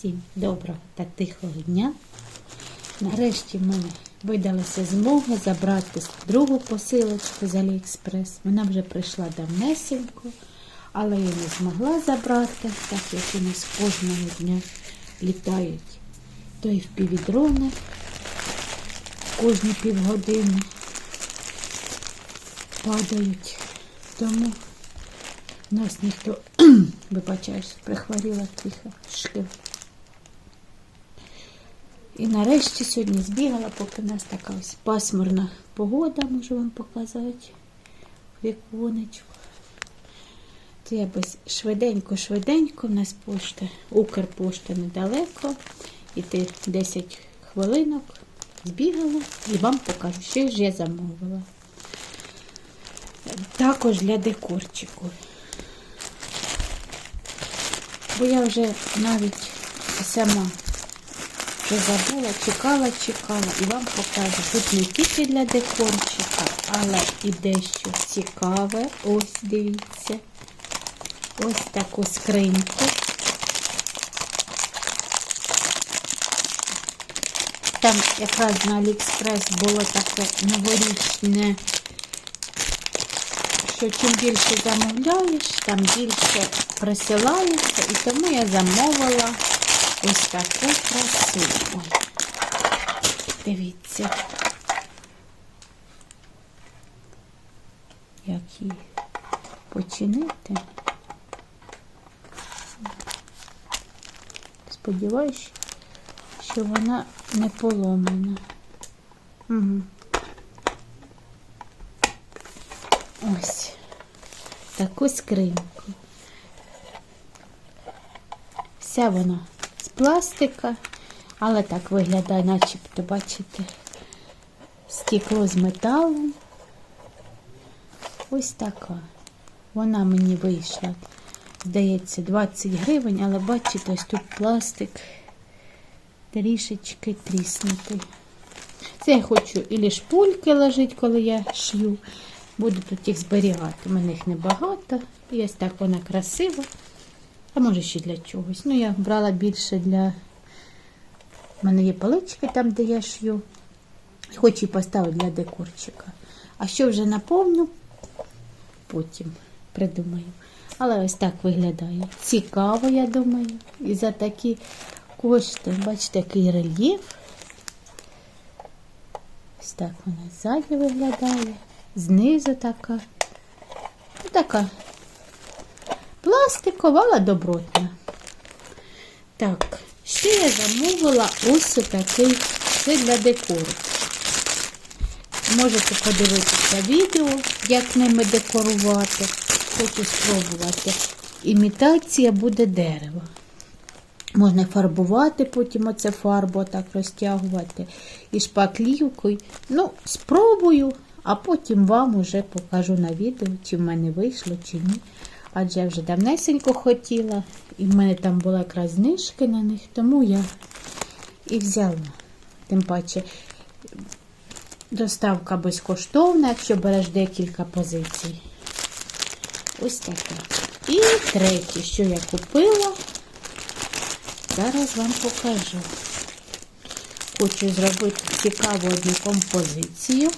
Всім доброго та тихого дня. Нарешті в мене видалася змога забрати другу посилочку з Аліекспрес. Вона вже прийшла давнесенько, але я не змогла забрати, так як у нас кожного дня літають то і впівдрони кожні півгодини падають. Тому нас ніхто, вибачаюсь, прихворіла трішки. І нарешті сьогодні збігала, поки в нас така ось пасмурна погода, можу вам показати віконечко. То я без швиденько-швиденько, у нас пошта, Укрпошта недалеко. І ти 10 хвилинок збігала і вам покажу, що ж я замовила. Також для декорчику. Бо я вже навіть сама вже забула, чекала, чекала і вам покажу. Тут не тільки для декорчика, але і дещо цікаве. Ось дивіться. Ось таку скриньку. Там якраз на Аліекспрес було таке новорічне, що чим більше замовляєш, там більше присилається. І тому я замовила ось таку красу. Ой, дивіться, як її починити. Сподіваюсь, що вона не поломана. Угу. Ось таку скриньку. Вся вона з пластика, але так виглядає, начебто, бачите, стекло з металом. Ось така. Вона мені вийшла, здається, 20 гривень, але бачите, ось тут пластик трішечки тріснутий. Це я хочу і шпульки лежить, коли я шью. Буду тут їх зберігати. У мене їх небагато. І ось так вона красива. А може ще для чогось. Ну, я брала більше для. У мене є палички там, де я шью. Хочу і поставити для декорчика. А що вже наповню, потім придумаю. Але ось так виглядає. Цікаво, я думаю. І за такі кошти, бачите, який рельєф. Ось так вона ззаді виглядає. Знизу така. Ну, Така пластикова, але добротна. Так, ще я замовила ось такий, це для декору. Можете подивитися відео, як ними декорувати. Хочу спробувати. Імітація буде дерева. Можна фарбувати, потім оце фарбу так розтягувати і шпаклівкою. Ну, спробую, а потім вам уже покажу на відео, чи в мене вийшло, чи ні. Адже я вже давнесенько хотіла, і в мене там була якраз знижки на них, тому я і взяла. Тим паче, доставка безкоштовна, якщо береш декілька позицій. Ось таке. І третє, що я купила. Зараз вам покажу. Хочу зробити цікаву одну композицію.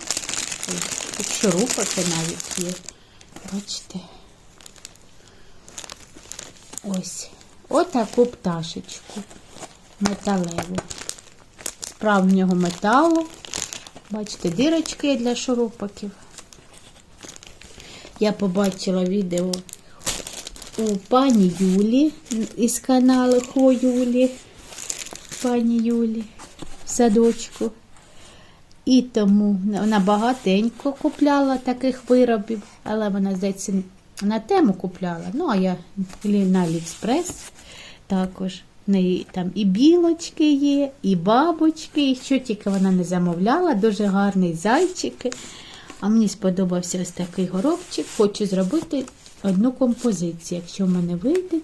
Тут шурупики навіть є. Бачите? Ось. Отаку пташечку металеву. Справжнього металу. Бачите, дирочки для шурупаків. Я побачила відео у пані Юлі із каналу Хо Юлі, пані Юлі в садочку. І тому вона багатенько купляла таких виробів, але вона, здається, на тему купляла. Ну, а я на Аліекспрес також. В неї там і білочки є, і бабочки, і що тільки вона не замовляла, дуже гарний зайчики. А мені сподобався ось такий горобчик. Хочу зробити одну композицію, якщо в мене вийде.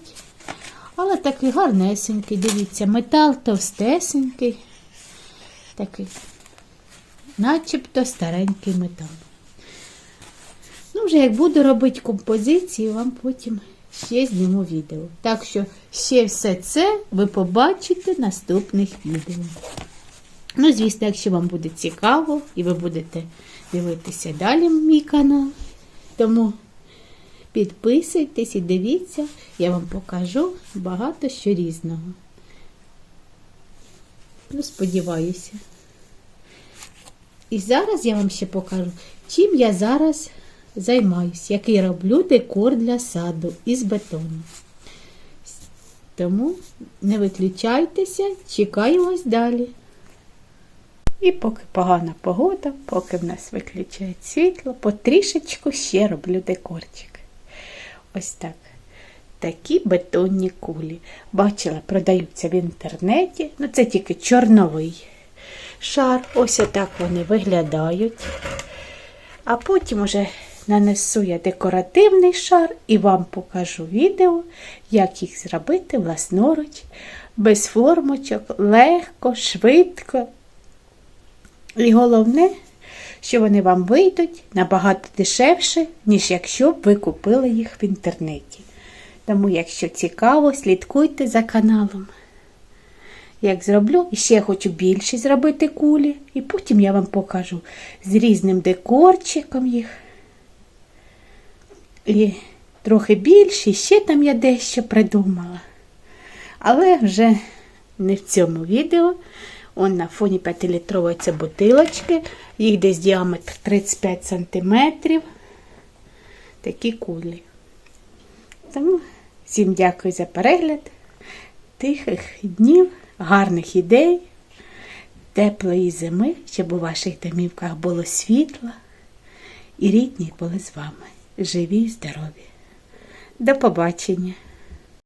Але такий гарнесенький, дивіться, метал товстесенький. Такий, начебто старенький метал. Вже як буду робити композицію, вам потім ще зніму відео. Так що ще все це ви побачите в наступних відео. Ну, звісно, якщо вам буде цікаво і ви будете дивитися далі мій канал, тому підписуйтесь і дивіться, я вам покажу багато що різного. Ну, сподіваюся. І зараз я вам ще покажу, чим я зараз займаюсь, який роблю декор для саду із бетону. Тому не виключайтеся, чекаю вас далі. І поки погана погода, поки в нас виключають світло, потрішечку ще роблю декорчик. Ось так. Такі бетонні кулі. Бачила, продаються в інтернеті. Ну, це тільки чорновий шар. Ось отак вони виглядають. А потім уже нанесу я декоративний шар і вам покажу відео, як їх зробити власноруч, без формочок, легко, швидко. І головне, що вони вам вийдуть набагато дешевше, ніж якщо б ви купили їх в інтернеті. Тому, якщо цікаво, слідкуйте за каналом. Як зроблю, і ще хочу більше зробити кулі, і потім я вам покажу з різним декорчиком їх. І трохи більше, ще там я дещо придумала. Але вже не в цьому відео. Он на фоні 5-літрової це бутилочки, їх десь діаметр 35 см. Такі кулі. Тому всім дякую за перегляд. Тихих днів, гарних ідей, теплої зими, щоб у ваших домівках було світло і рідні були з вами. Живі і здорові. До побачення!